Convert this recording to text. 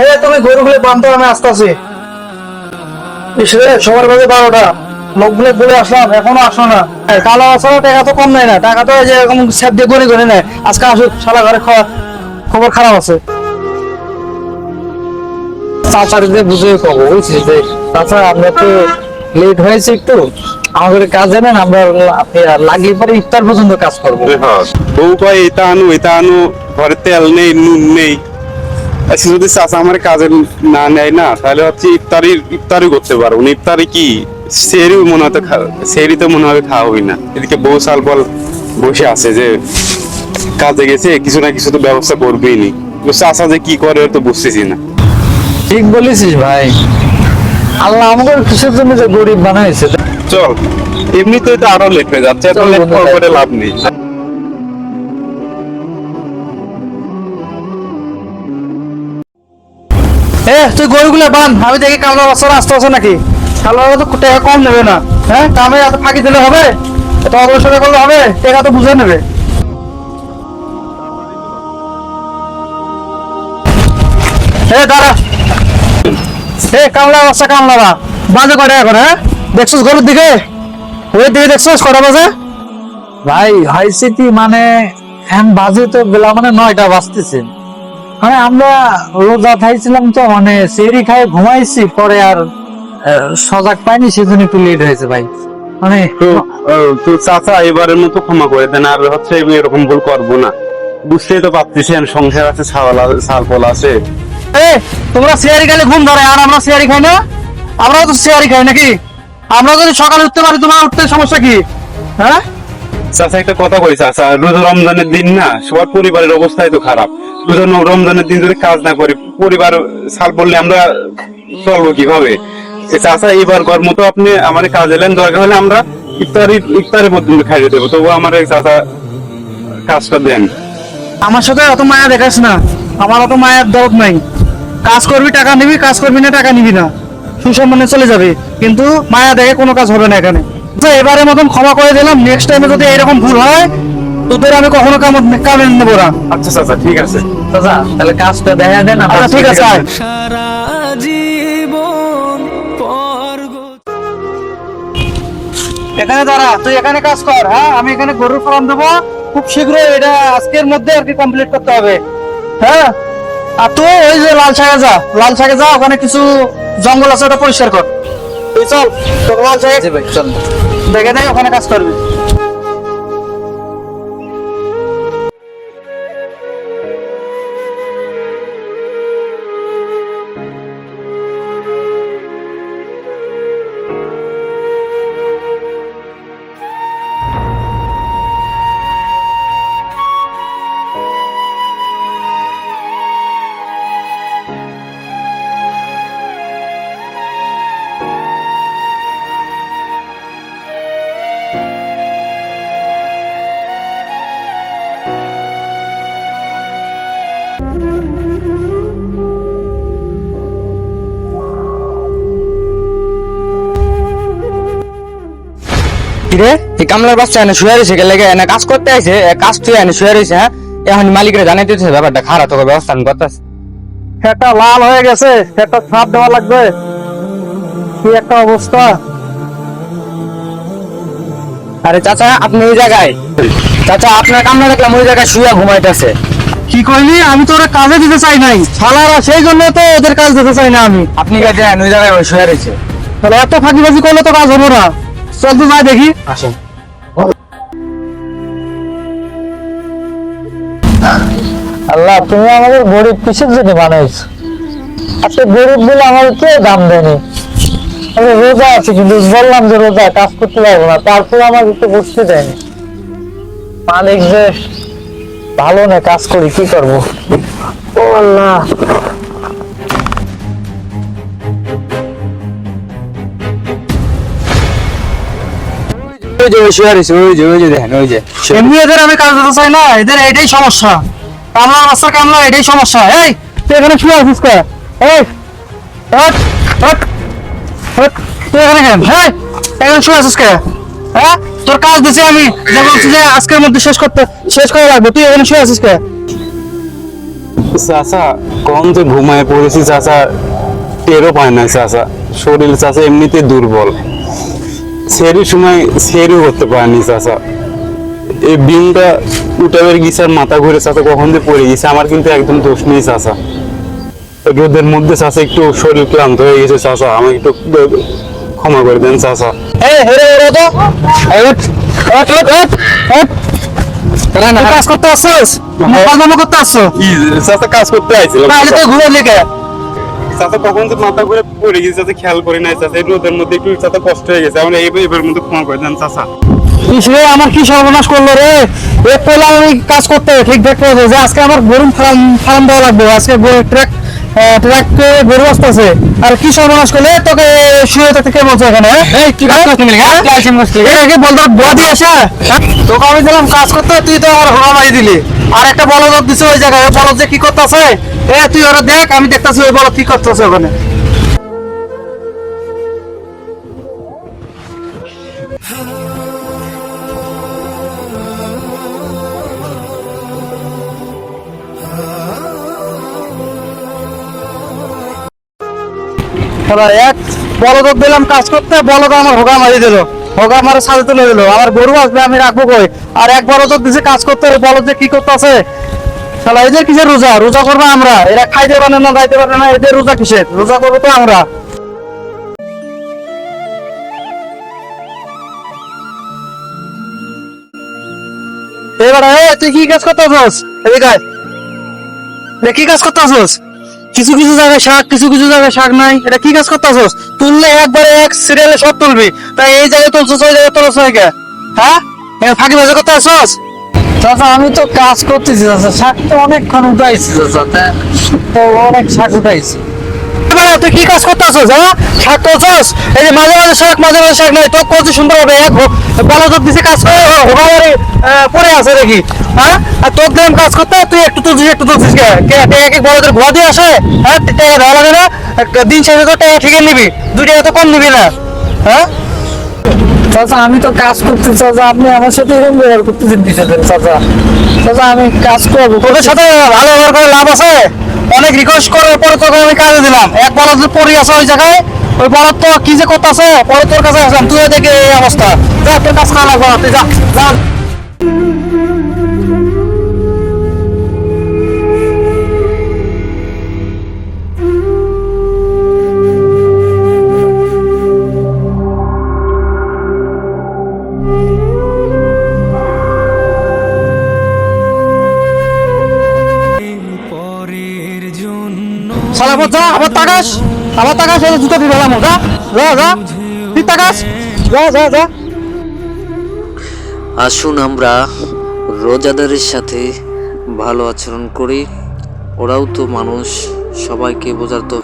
এই তুমি গরুগুলো বান্ধব আমি আসতেছি। ইসরে সবার কাছে বারোটা। লোকগুলো বলে আসলাম এখনও আসো না। এই কালো আসলে টাকা তো কম নেয় না। টাকা তো এই যে এরকম স্যাপ দিয়ে গনে গনে নেয়। আজকে আসুক সারা ঘরে খবর খারাপ আছে। চাচারিতে বুঝে কব বুঝছিস যে? চাচা আমরা তো লেট হয়েছে একটু। আমাদের কাজ জানেন আমরা আপনি লাগলে পরে ইফতার পর্যন্ত কাজ করব। হ্যাঁ বউ কয় এটা আনু এটা আনু ঘরে তেল নেই নুন নেই। আচ্ছা যদি চাচা আমার কাজে না নেয় না তাহলে হচ্ছে ইফতারি ইফতারি করতে পারব। না ইফতারি কি? সেরি মনে হয় হতে সেরি তো মনে হবে খাওয়া হই না। এদিকে বউ সাল বল বসে আছে যে কাজে গেছে কিছু না কিছু তো ব্যবস্থা করবেই নি। চাচা যে কি করে তো বুঝতেছি না। ঠিক বলেছিস ভাই। আল্লাহ আমাদের কিসের জন্য যে গরিব বানাইছে? চল এমনিতে তো আরও লেট হয়ে যাচ্ছে এত লেট করে লাভ নেই। এ, তুই গরুগুলো বান, আমি দেখি কালো বছর আসতে আছে নাকি? কালো তো টাকা কম নেবে না হ্যাঁ? কামে এত ফাঁকি দিলে হবে? এত অগ্রসরে করলে হবে? টাকা তো বুঝে নেবে। এ, দাঁড়া। এ কামলা বাচ্চা কামলা বা বাজে কটা এখন হ্যাঁ? দেখছিস গরুর দিকে? ওই দিকে দেখছিস কটা বাজে? ভাই হয়েছে কি মানে এখন বাজে তো বেলা মানে নয়টা বাজতেছে। মানে আমরা রোজা খাইছিলাম তো মানে সেরি খাই ঘুমাইছি পরে আর সজাগ পাইনি সেজন্য একটু লেট হয়েছে ভাই। মানে তো চাচা এবারের মতো ক্ষমা করে দেন আর হচ্ছে এরকম ভুল করব না। বুঝতেই তো পারতেছেন সংসার আছে ছাওয়াল আছে ছালপল আছে। এ তোমরা শেয়ারি খেলে ঘুম ধরে আর আমরা শেয়ারি খাই না? আমরাও তো শেয়ারি খাই নাকি? আমরা যদি সকালে উঠতে পারি তোমার উঠতে সমস্যা কি? হ্যাঁ? চাচা, একটা কথা কই চাচা, রোজা রমজানের দিন না, সবার পরিবারের অবস্থাই তো খারাপ। রোজা রমজানের দিন যদি কাজ না করি, পরিবার সাল বললে আমরা চলবো কীভাবে? চাচা এবার ঘর মতো আপনি আমার কাজ এলেন, দরকার হলে আমরা ইফতারি, ইফতারের পর্যন্ত খাইয়ে দেবো। তবু আমার চাচা কাজটা দেন। আমার সাথে অত মায়া দেখাস না। আমার অত মায়ের দরদ নাই। কাজ করবি, টাকা নিবি, কাজ করবি না, টাকা নিবি না। সুসম্মানে চলে যাবে। কিন্তু মায়া দেখে কোনো কাজ হবে না এখানে। আচ্ছা, এবারের মতন ক্ষমা করে দিলাম নেক্সট টাইমে যদি এরকম ভুল হয় তোদের আমি কখনো কাম কামে নেব না। আচ্ছা চাচা ঠিক আছে। চাচা তাহলে কাজটা দেখা দেন আচ্ছা ঠিক আছে সারা জীবন এখানে দাঁড়া তুই এখানে কাজ কর হ্যাঁ? আমি এখানে গরুর ফার্ম দেবো। খুব শীঘ্রই এটা আজকের মধ্যে আর কি কমপ্লিট করতে হবে। হ্যাঁ? আর তুই ওই যে লাল শাকে যা লাল শাকে যা ওখানে কিছু জঙ্গল আছে ওটা পরিষ্কার কর। তুই চল তোকে বলছে। দেখে নেই ওখানে কাজ করবি। কিরে এই কামলার বাচ্চা এনে শুয়ে রয়েছে গেলে এনে কাজ করতে আইছে কাজ তুই এনে শুয়ে রয়েছে হ্যাঁ? এখন মালিকের জানাইতে হচ্ছে ব্যাপারটা খারাপ তোকে ব্যবস্থা করতেছি। একটা লাল হয়ে গেছে একটা ছাপ দেওয়া লাগবে। কি একটা অবস্থা। আরে চাচা আপনি ওই জায়গায়। চাচা আপনার কামলা দেখলাম ওই জায়গায় শুয়ে ঘুমাইতেছে। কি কইলি? আমি তো ওরা কাজে দিতে চাই নাই। শালারা সেই জন্য তো ওদের কাজ দিতে চাই না আমি। আপনি কাজে ওই জায়গায় শুয়ে রয়েছে। তাহলে এত ফাঁকিবাজি করলে তো কাজ হব না। চল তো যাই দেখি। আসেন। আল্লাহ তুমি আমাদের গরিব কিসের জন্য বানাইছো? আচ্ছা গরিব বলে আমাদের কে দাম দেয়নি? আমি রোজা আছি কিন্তু বললাম যে রোজা কাজ করতে পারব না তারপর আমাকে একটু বসতে দেয়নি। মালিক যে ভালো না কাজ করি কি করব? ও আল্লাহ। ওই যে ওই শুয়ে রয়েছে ওই যে ওই যে দেখেন ওই যে এমনি এদের আমি কাজ দিতে চাই না এদের এটাই সমস্যা। কামলা রাস্তা কামলা এটাই সমস্যা। এই তুই এখানে শুয়ে আছিস কে এই হট, হট, হট, তুই এখানে কেন? হ্যাঁ এখানে শুয়ে আছিস কে? হ্যাঁ? তোর কাজ দিছি আমি যে বলছি যে আজকের মধ্যে শেষ করতে শেষ করে রাখব তুই এখানে শুয়ে আছিস কে? চাচা কম যে ঘুমায় পড়েছি চাচা টেরও পায় না চাচা। শরীর চাচা এমনিতে দুর্বল। সেরি সময় সেরিও করতে পারেনি চাচা। এই বিমটা উঠাবের গেছে আর মাথা ঘুরে চাচা কখন যে পড়ে গেছে আমার কিন্তু একদম দোষ নেই চাচা। রোদের মধ্যে চাচা একটু শরীর ক্লান্ত হয়ে গেছে চাচা আমাকে একটু ক্ষমা করে দেন চাচা। তুই কাজ করতে আসছো কাজ করতে আসছো? কাজ করতে আইছিলাম। ঘুরে লিখে চাচা কখন তো মাথা ঘুরে পড়ে গেছে চাচা খেয়াল করে নাই চাচা এই রোদের মধ্যে একটু চাচা কষ্ট হয়ে গেছে। আমরা এবার মধ্যে ক্ষমা করে দেন চাচা। আমার কি সর্বনাশ করল রে? এক পেলাম আমি কাজ করতে ঠিক দেখতে হবে যে আজকে আমার গরুম ফার্ম ফার্ম দেওয়া লাগবে আজকে ট্রাক ট্রাক গরু আসতেছে। আর কি সর্বনাশ করলে? তোকে শুয়ে থাকতে কে বলছে এখানে হ্যাঁ? এই কি কাজ করছিস মিলে বলতো? বাদি আসে? তোকে আমি দিলাম কাজ করতে তুই তো আমার হোড়া মারি দিলি। আর একটা বলদ দিছে ওই জায়গায়। ওই বলদ যে কি করতেছে? এ, তুই ওরা দেখ, আমি দেখতেছি ওই বলদ কি করতেছে ওখানে। এক, বলদ দিলাম কাজ করতে, বলদ আমার হোগা মারি দিল। হোগা আমার সাথে তুলে দিল। আমার গরু আসবে, আমি রাখব কই? আর এক বলদ দিছে কাজ করতে বলদ যে কি করতেছে শালা এদের কিসের রোজা? রোজা করব আমরা। এরা খাইতে পারে না, যাইতে পারে না এদের রোজা কিসের? রোজা করব তো আমরা। এবারে তুই কি কাজ করতেছস এদিকে কি কাজ করতেছস কিছু কিছু জায়গায় শাক কিছু কিছু জায়গায় শাক নাই। এটা কি কাজ করতেছস? তুললে একবারে এক সিরিয়ালে সব তুলবি। তাই এই জায়গায় তুলছস ওই জায়গায় তুলছ নাকি হ্যাঁ? ফাঁকি বাজে করতে আসছস চাচা আমি তো কাজ করতেছি চাচা। শাক তো অনেকক্ষণ উঠাইছি চাচা। তো অনেক শাক উঠাইছি। তুই কি কাজ করতেছস হ্যাঁ? শাক তুলছস? এই যে মাঝে মাঝে শাক মাঝে মাঝে শাক নাই। তো করতে সুন্দর হবে এক বলদ দিছে কাজ করে হোগাবারে পরে আছে দেখি। হ্যাঁ? আর তোর দিলাম কাজ করতে তুই একটু তুলছিস একটু তুলছিস কে? এক এক বলদের ঘোয়া দিয়ে আসে? হ্যাঁ? টাকা দেওয়া লাগে না। দিন শেষে তো টাকা ঠিকই নিবি। দুই টাকা তো কম নিবি না। হ্যাঁ? চাচা আমি তো কাজ করতেছি চাচা আপনি আমার সাথে এরকম ব্যবহার করতেছেন বিষয়টা চাচা? চাচা আমি কাজ করব। তোদের সাথে ভালো ব্যবহার করে লাভ আছে? অনেক রিকোয়েস্ট করার পরে তোকে আমি কাজে দিলাম। এক বলদ যে পড়ে আছে ওই জায়গায় ওই বলদ তো কি যে করতেছে পরে তোর কাছে আসলাম। তুই দেখে এই অবস্থা। যা তোর কাজ করা লাগবে তুই যা যা। তাকাস, আবার তাকাস, এই জুতো দিয়ে যা যা যা, তুই তাকাস। যা যা যা। আসুন আমরা রোজাদারের সাথে ভালো আচরণ করি। ওরাও তো মানুষ, সবাইকে বোঝার তো